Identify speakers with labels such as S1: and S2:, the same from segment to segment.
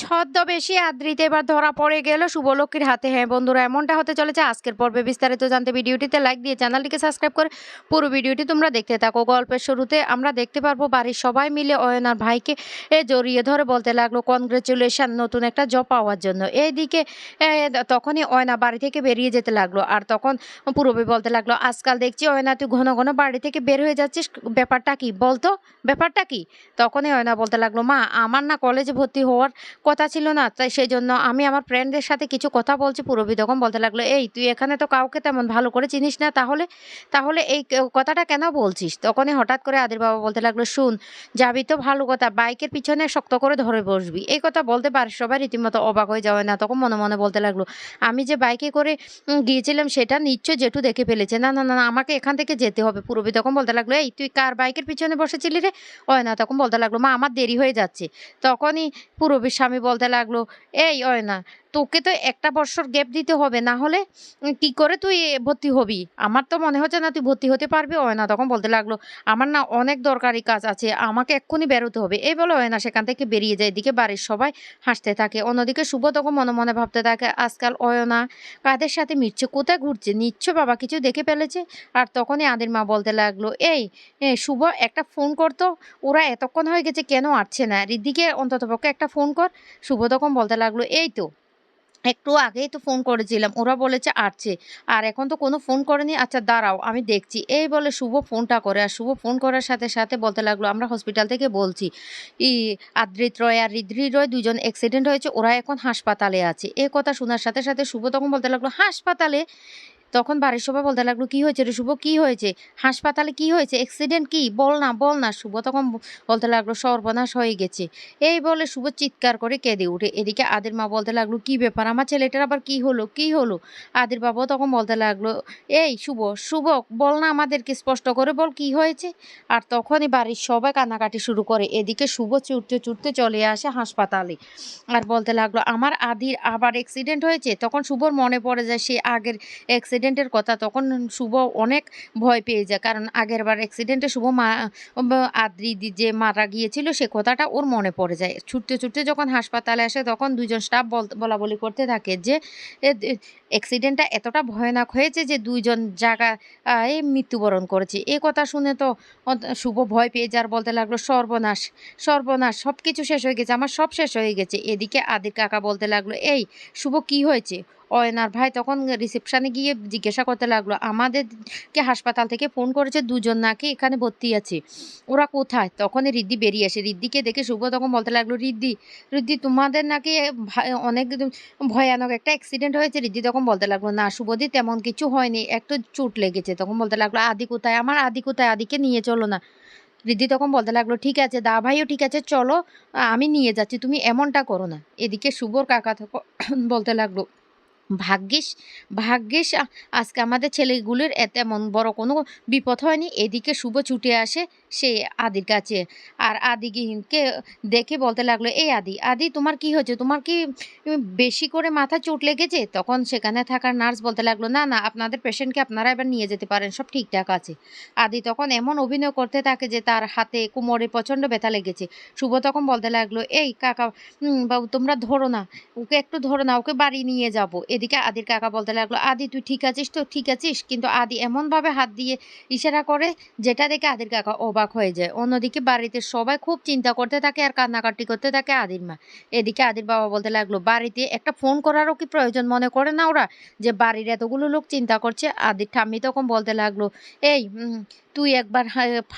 S1: ছদ্মবেশী আদ্রিতে এবার ধরা পড়ে গেল শুভলক্ষ্মীর হাতে। হ্যাঁ বন্ধুরা, এমনটা হতে চলেছে। আজকের পর্বে বিস্তারিত জানতে ভিডিওটিতে লাইক দিয়ে চ্যানেলটিকে সাবস্ক্রাইব করে পুরো ভিডিওটি তোমরা দেখতে থাকো। গল্পের শুরুতে আমরা দেখতে পারব, বাড়ির সবাই মিলে অয়নার ভাইকে জড়িয়ে ধরে বলতে লাগল কনগ্রেচুলেশন নতুন একটা জব পাওয়ার জন্য। এইদিকে তখনই অয়না বাড়ি থেকে বেরিয়ে যেতে লাগল আর তখন পুরবী বলতে লাগল, আজকাল দেখছি অয়না, তুই ঘন ঘন বাড়ি থেকে বের হয়ে যাচ্ছিস। ব্যাপারটা কি বলতো? ব্যাপারটা কি? তখনই অয়না বলতে লাগল, মা, আমার না কলেজে ভর্তি হওয়ার কথা ছিল না তাই সেই জন্য আমি আমার ফ্রেন্ডদের সাথে কিছু কথা বলছি পুরবী তখন বলতে লাগল এই তুই এখানে তো কাউকে তেমন ভালো করে চিনিস না তাহলে তাহলে এই কথাটা কেন বলছিস? তখনই হঠাৎ করে আদির বাবা বলতে লাগল শুন যাবি তো ভালো কথা বাইকের পিছনে শক্ত করে ধরে বসবি। এই কথা বলতে পারিস সবাই রীতিমতো অবাক হয়ে যাওয়া না তখন মনে মনে বলতে লাগল আমি যে বাইকে করে গিয়েছিলাম সেটা নিশ্চয় জেঠু দেখে ফেলেছে। না না না না, আমাকে এখান থেকে যেতে হবে। পুরবী তখন বলতে লাগল এই তুই কার বাইকের পিছনে বসেছিলি রে? অয়না তখন বলতে লাগল মা আমার দেরি হয়ে যাচ্ছে। তখনই পুরবীর স্বামী বলতে লাগল এই অয়না তোকে তো একটা বছর গ্যাপ দিতে হবে, না হলে কি করে তুই ভর্তি হবি? আমার তো মনে হচ্ছে না তুই ভর্তি হতে পারবি, অয়না তখন বলতে লাগল, আমার না অনেক দরকারি কাজ আছে, আমাকে এক্ষুনি বেরোতে হবে। এই বলে অয়না সেখান থেকে বেরিয়ে যায়, এদিকে বাড়ির সবাই হাসতে থাকে। অন্যদিকে শুভ তখন মনে মনে ভাবতে থাকে, আজকাল অয়না কাদের সাথে মিটছে কোথায় ঘুরছে? নিশ্চয় বাবা, কিছু দেখে ফেলেছে? আর তখনই আদির মা বলতে লাগল, এই শুভ, একটা ফোন করতো ওরা এতক্ষণ হয়ে গেছে, কেন আসছে না? রিদ্দিকে অন্ততপক্ষে একটা ফোন কর। শুভ তখন বলতে লাগল, এই তো একটু আগেই তো ফোন করেছিলাম। ওরা বলেছে আসছে। আর এখন তো কোনো ফোন করেনি। আচ্ছা দাঁড়াও, আমি দেখছি। এই বলে শুভ ফোনটা করে আর শুভ ফোন করার সাথে সাথে বলতে লাগল, আমরা হসপিটাল থেকে বলছি। ই, আদ্রিত রয় আর রিদ্রি রয় দুজন অ্যাক্সিডেন্ট হয়েছে। ওরা এখন হাসপাতালে আছে। এ কথা শোনার সাথে সাথে শুভ তখন বলতে লাগল, হাসপাতালে? তখন বাড়ির সবাই বলতে লাগল, কি হয়েছে রে শুভ? কি হয়েছে? হাসপাতালে কি হয়েছে? অ্যাক্সিডেন্ট কি? বল না বল না শুভ। তখন বলতে লাগল, সর্বনাশ হয়ে গেছে। এই বলে শুভ চিৎকার করে কেঁদে উঠে। এদিকে আদির মা বলতে লাগল, কি ব্যাপার? আমার ছেলেটার আবার কি হলো? কি হলো? আদির বাবাও তখন বলতে লাগল, এই শুভ শুভ, বল না আমাদেরকে স্পষ্ট করে, বল কি হয়েছে? আর তখনই বাড়ির সবাই কান্নাকাটি শুরু করে। এদিকে শুভ ছুটতে ছুটতে চলে আসে হাসপাতালে। আর বলতে লাগল, আমার আদির আবার অ্যাক্সিডেন্ট হয়েছে? তখন শুভর মনে পড়ে যায়, সে আগের অ্যাক্সিডেন্টের কথা, তখন শুভ অনেক ভয় পেয়ে যায়। কারণ আগের বার অ্যাক্সিডেন্টে শুভ মা আদ্রি যে মারা গিয়েছিল, সে কথাটা ওর মনে পড়ে যায়। ছুটতে ছুটতে যখন হাসপাতালে আসে, তখন দুজন স্টাফ বলা বলি করতে থাকে যে অ্যাক্সিডেন্টটা এতটা ভয়ানক হয়েছে যে দুইজন জায়গা এই মৃত্যুবরণ করেছে। এই কথা শুনে তো শুভ ভয় পেয়ে যার বলতে লাগল, সর্বনাশ সর্বনাশ সব কিছু শেষ হয়ে গেছে, আমার সব শেষ হয়ে গেছে। এদিকে আদির কাকা বলতে লাগল, এই, শুভ কি হয়েছে? অয়নার ভাই তখন রিসেপশানে গিয়ে জিজ্ঞাসা করতে লাগল, আমাদেরকে হাসপাতাল থেকে ফোন করেছে দুজন নাকি এখানে ভর্তি আছে? ওরা কোথায়? তখনই রিদ্ধি বেরিয়ে আসে। রিদ্ধিকে দেখে শুভ তখন বলতে লাগল রিদ্ধি রিদ্ধি তোমাদের নাকি অনেক ভয়ানক একটা অ্যাক্সিডেন্ট হয়েছে? রিদ্ধি তখন বলতে লাগল, না শুভদি, তেমন কিছু হয়নি, একটু চোট লেগেছে। তখন বলতে লাগল, আদি কোথায়? আমার আদি কোথায়? আদিকে নিয়ে চলো না। রিদ্ধি তখন বলতে লাগল, ঠিক আছে, দা ভাইও ঠিক আছে, চলো, আমি নিয়ে যাচ্ছি, তুমি এমনটা করো না। এদিকে শুভর কাকা তখন বলতে লাগল ভাগ্যিস ভাগ্যিস আজকে আমাদের ছেলেগুলির এত তেমন বড় কোনো বিপদ হয়নি। এদিকে শুভ ছুটে আসে। সে আদির কাছে। আর আদিকে দেখে বলতে লাগল, এই আদি আদি, তোমার কি হয়েছে? তোমার কি বেশি করে মাথা চোট লেগেছে? তখন সেখানে থাকার নার্স বলতে লাগল, না না, আপনাদের পেশেন্টকে আপনারা এবার নিয়ে যেতে পারেন, সব ঠিকঠাক আছে। আদি তখন এমন অভিনয় করতে থাকে যে তার হাতে কোমরে প্রচণ্ড ব্যথা লেগেছে। শুভ তখন বলতে লাগল, এই কাকা বাবু, তোমরা ধরো না, ওকে একটু ধরো না, ওকে বাড়ি নিয়ে যাব। এদিকে আদির কাকা বলতে লাগল, আদি, তুই ঠিক আছিস তো? ঠিক আছিস? কিন্তু আদি এমনভাবে হাত দিয়ে ইশারা করে, যেটা দেখে আদির কাকা অবাক হয়ে যায়। অন্যদিকে বাড়িতে সবাই খুব চিন্তা করতে থাকে আর কান্নাকাটি করতে থাকে আদির মা। এদিকে আদির বাবা বলতে লাগল, বাড়িতে একটা ফোন করারও কি প্রয়োজন মনে করে না ওরা যে বাড়ির এতগুলো লোক চিন্তা করছে? আদির ঠাম্মি তখন বলতে লাগল, এই তুই একবার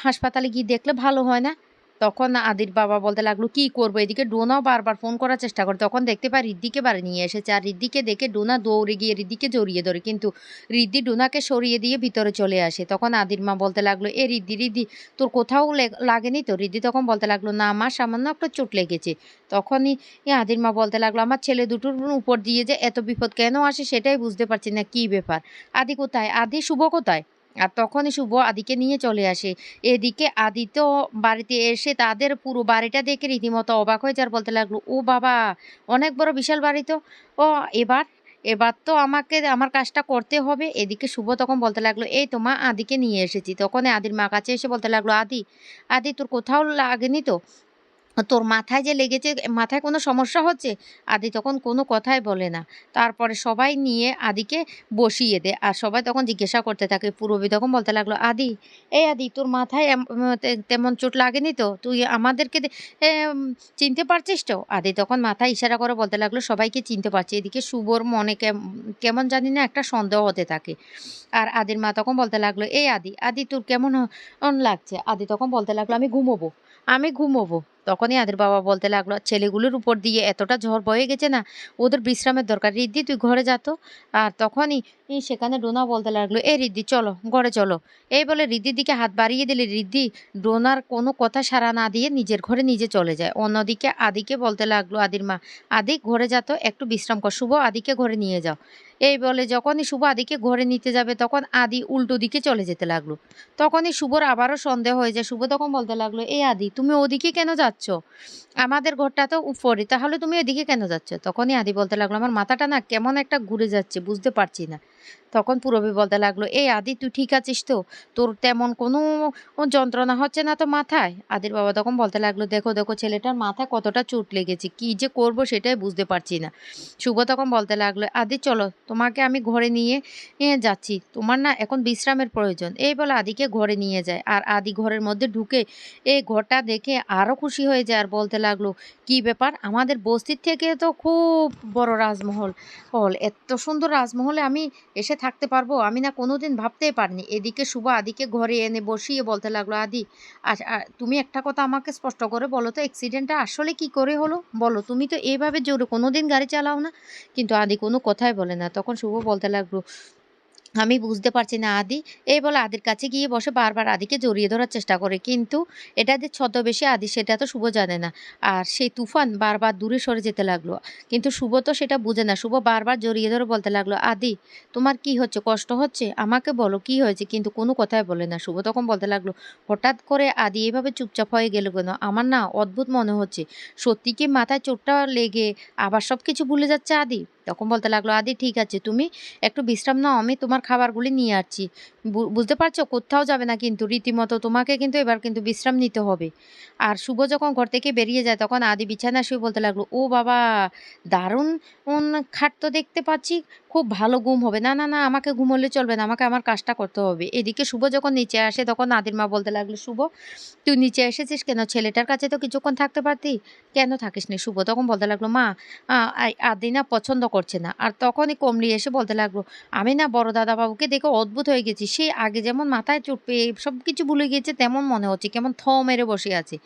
S1: হাসপাতালে গিয়ে দেখলে ভালো হয় না? তখন আদির বাবা বলতে লাগল, কি করব? এদিকে ডোনাও বারবার ফোন করার চেষ্টা করে। তখন দেখতে পাই রিদ্দিকে বাড়ি নিয়ে এসেছে। আর রিদ্দিকে দেখে ডোনা দৌড়ে গিয়ে রিদ্দিকে জড়িয়ে ধরে। কিন্তু রিদ্দি ডোনাকে সরিয়ে দিয়ে ভিতরে চলে আসে। তখন আদির মা বলতে লাগল, এ রিদ্দি রিদ্দি তোর কোথাও লাগেনি তো? রিদ্দি তখন বলতে লাগল, না আমার সামান্য একটা চোট লেগেছে। তখনই আদির মা বলতে লাগল, আমার ছেলে দুটোর উপর দিয়ে যে এত বিপদ কেন আসে সেটাই বুঝতে পারছি না, কি ব্যাপার? আদি কোথায়? আদি, শুভ কোথায়? আর তখনই শুভ আদিকে নিয়ে চলে আসে। এদিকে আদি তো বাড়িতে এসে তাদের পুরো বাড়িটা দেখে রীতিমতো অবাক হয়ে যার বলতে লাগল, ও বাবা, অনেক বড় বিশাল বাড়ি তো। ও, এবার এবার তো আমাকে, আমার কাজটা করতে হবে। এদিকে শুভ তখন বলতে লাগল, এই তো মা, আদিকে নিয়ে এসেছি। তখন আদির মা কাছে এসে বলতে লাগল, আদি আদি তোর কোথাও লাগেনি তো? তোর মাথায় যে লেগেছে, মাথায় কোনো সমস্যা হচ্ছে? আদি তখন কোনো কথাই বলে না। তারপরে সবাই নিয়ে আদিকে বসিয়ে দেয়। আর সবাই তখন জিজ্ঞাসা করতে থাকে, পূরবী তখন বলতে লাগল, আদি এই আদি, তোর মাথায় তেমন চোট লাগেনি তো? তুই আমাদেরকে দে- চিনতে পারছিস তো? আদি তখন মাথায় ইশারা করে বলতে লাগল, সবাইকে চিনতে পারছি। এদিকে শুভর মনে কেম- কেমন জানি না একটা সন্দেহ হতে থাকে। আর আদির মা তখন বলতে লাগল এই আদি আদি তোর কেমন লাগছে? আদি তখন বলতে লাগল, আমি ঘুমোবো আমি ঘুমোবো। তখনই আদের বাবা বলতে লাগল, ছেলেগুলোর উপর দিয়ে এতটা ঝড় বয়ে গেছে না, ওদের বিশ্রামের দরকার রিদ্ধি তুই ঘরে যা তো। আর তখনই সেখানে ডোনা বলতে লাগল, এ রিদ্ধি চলো, ঘরে চলো। এই বলে রিদ্ধির দিকে হাত বাড়িয়ে দিলে রিদ্ধি ডোনার কোনো কথা সাড়া না দিয়ে নিজের ঘরে নিজে চলে যায়। অন্যদিকে আদিকে বলতে লাগল, আদির মা, আদি ঘরে যা একটু বিশ্রাম কর, শুভ আদিকে ঘরে নিয়ে যাও। এই বলে যখনই শুভ আদিকে ঘরে নিতে যাবে, তখন আদি উল্টো দিকে চলে যেতে লাগল। তখনই শুভর আবারও সন্দেহ হয়ে যায়। শুভ তখন বলতে লাগল এই আদি, তুমি ওদিকে কেন যাচ্ছ? আমাদের ঘরটা তো উপরে, তাহলে তুমি এদিকে কেন যাচ্ছ? তখনই আদি বলতে লাগল, আমার মাথাটা না কেমন একটা ঘুরে যাচ্ছে, বুঝতে পারছি না। তখন পুরবী বলতে লাগল, এই আদি, তুই ঠিক আছিস তো? তোর তেমন কোনো যন্ত্রণা হচ্ছে না তো মাথায়? আদির বাবা তখন বলতে লাগল, দেখো দেখো, ছেলেটার মাথায় কতটা চোট লেগেছে, কি যে করব সেটাই বুঝতে পারছি না। শুভ তখন বলতে লাগল, আদি, চলো, তোমাকে আমি ঘরে নিয়ে যাচ্ছি। তোমার না এখন বিশ্রামের প্রয়োজন। এই বলে আদিকে ঘরে নিয়ে যায়। আর আদি ঘরের মধ্যে ঢুকে এই ঘরটা দেখে আরও খুশি হয়ে যায় আর বলতে লাগল, কি ব্যাপার? আমাদের বস্তির থেকে তো খুব বড় রাজমহল। হল এত সুন্দর রাজমহলে আমি এসে থাকতে পারব? আমি না কোনোদিন ভাবতেই পারিনি। এদিকে শুভ আদিকে ঘরে এনে বসিয়ে বলতে লাগল, আদি তুমি একটা কথা আমাকে স্পষ্ট করে বলো তো অ্যাক্সিডেন্টটা আসলে কি করে হলো? বলো, তুমি তো এইভাবে জোরে কোনোদিন গাড়ি চালাও না? কিন্তু আদি কোনো কথাই বলে না। তখন শুভ বলতে লাগল আমি বুঝতে পারছি না, আদি। এই বলে আদির কাছে গিয়ে বসে বারবার আদিকে জড়িয়ে ধরার চেষ্টা করে। কিন্তু এটা যে ছদ্মবেশে আদি, সেটা তো শুভ জানে না। আর সেই তুফান বারবার দূরে সরে যেতে লাগল। কিন্তু শুভ তো সেটা বুঝে না। শুভ বারবার জড়িয়ে ধরে বলতে লাগল, আদি, তোমার কি হচ্ছে? কষ্ট হচ্ছে? আমাকে বলো, কি হয়েছে? কিন্তু কোনো কথাই বলে না। শুভ তখন বলতে লাগল, হঠাৎ করে আদি এভাবে চুপচাপ হয়ে গেল কেন? আমার না অদ্ভুত মনে হচ্ছে। সত্যি কি মাথায় চোটটা লেগে আবার সব কিছু ভুলে যাচ্ছে আদি? তখন বলতে লাগল, আদি, ঠিক আছে, তুমি একটু বিশ্রাম নাও। আমি তোমার খাবারগুলি নিয়ে আসছি। বুঝতে পারছ? কোথাও যাবে না কিন্তু। রীতিমতো তোমাকে কিন্তু এবার কিন্তু বিশ্রাম নিতে হবে। আর শুভ যখন ঘর থেকে বেরিয়ে যায়, তখন আদি বিছানা শুয়ে বলতে লাগল, ও বাবা, দারুণ খাট তো দেখতে পাচ্ছি। খুব ভালো ঘুম হবে। না না না, আমাকে ঘুমোলে চলবে না, আমাকে আমার কাজটা করতে হবে। এদিকে শুভ যখন নিচে আসে, তখন আদির মা বলতে লাগল, শুভ, তুই নিচে এসেছিস কেন? ছেলেটার কাছে তো কিছুক্ষণ থাকতে পারতি। কেন থাকিস নি? শুভ তখন বলতে লাগল, মা আদি না পছন্দ করছে না। আর তখনই কমলি এসে বলতে লাগল, আমি না বড় দাদাবাবুকে দেখে অদ্ভুত হয়ে গেছি। সে আগে যেমন মাথায় চোট পেয়ে সব কিছু ভুলে গিয়েছে, তেমন মনে হচ্ছে, কেমন থ মেরে বসে আছে।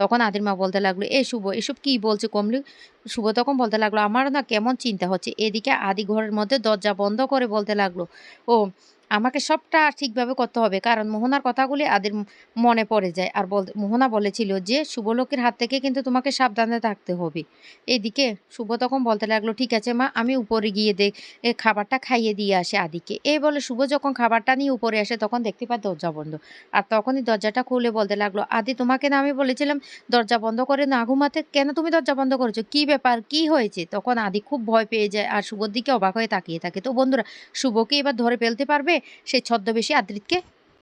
S1: তখন আদির মা বলতে লাগল, এ শুভ, এসব কি বলছে কমলি? শুভ তখন বলতে লাগল, আমারও না কেমন চিন্তা হচ্ছে। এদিকে আদি ঘরের মধ্যে দরজা বন্ধ করে বলতে লাগল, ও আমাকে সবটা ঠিকভাবে করতে হবে। কারণ মোহনার কথাগুলি আদির মনে পড়ে যায়। আর বল, মোহনা বলেছিল যে শুভলোকের হাত থেকে কিন্তু তোমাকে সাবধানে থাকতে হবে। এদিকে শুভ তখন বলতে লাগল, ঠিক আছে মা, আমি উপরে গিয়ে দেখ খাবারটা খাইয়ে দিয়ে আসে আদিকে। এই বলে শুভ যখন খাবারটা নিয়ে উপরে আসে, তখন দেখতে পায় দরজা বন্ধ। আর তখনই দরজাটা খুলে বলতে লাগল, আদি, তোমাকে না আমি বলেছিলাম দরজা বন্ধ করে না ঘুমাতে? কেন তুমি দরজা বন্ধ করেছ? কি ব্যাপার? কি হয়েছে? তখন আদি খুব ভয় পেয়ে যায়। আর শুভর দিকে অবাক হয়ে তাকিয়ে থাকে। তো বন্ধুরা, শুভকে এবার ধরে ফেলতে পারবে? সেই ছদ্মবেশী আদ্রিতকে